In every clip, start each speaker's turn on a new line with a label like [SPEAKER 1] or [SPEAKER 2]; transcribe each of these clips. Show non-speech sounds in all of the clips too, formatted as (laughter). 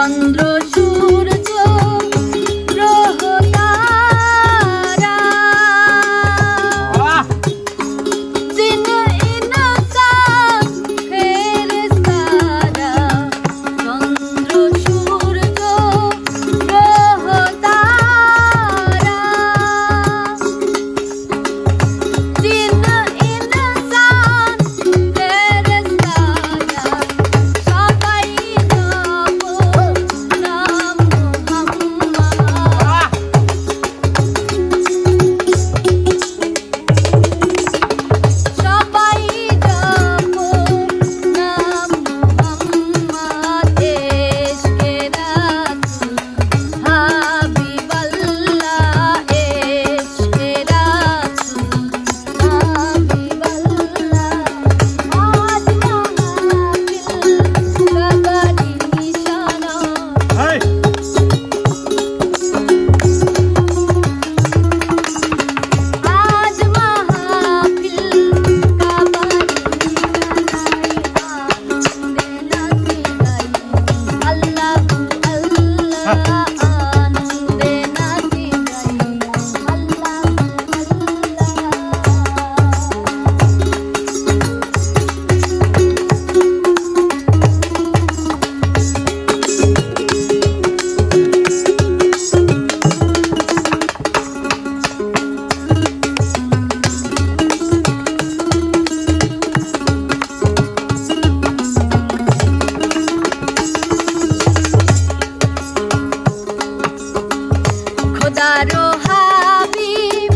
[SPEAKER 1] চন্দ্র Tchau. (laughs) খোদারো Habib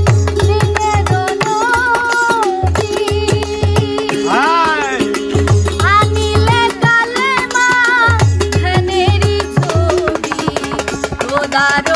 [SPEAKER 1] আনিলে কালেমা ধ্যানেরি ছবি। খোদারো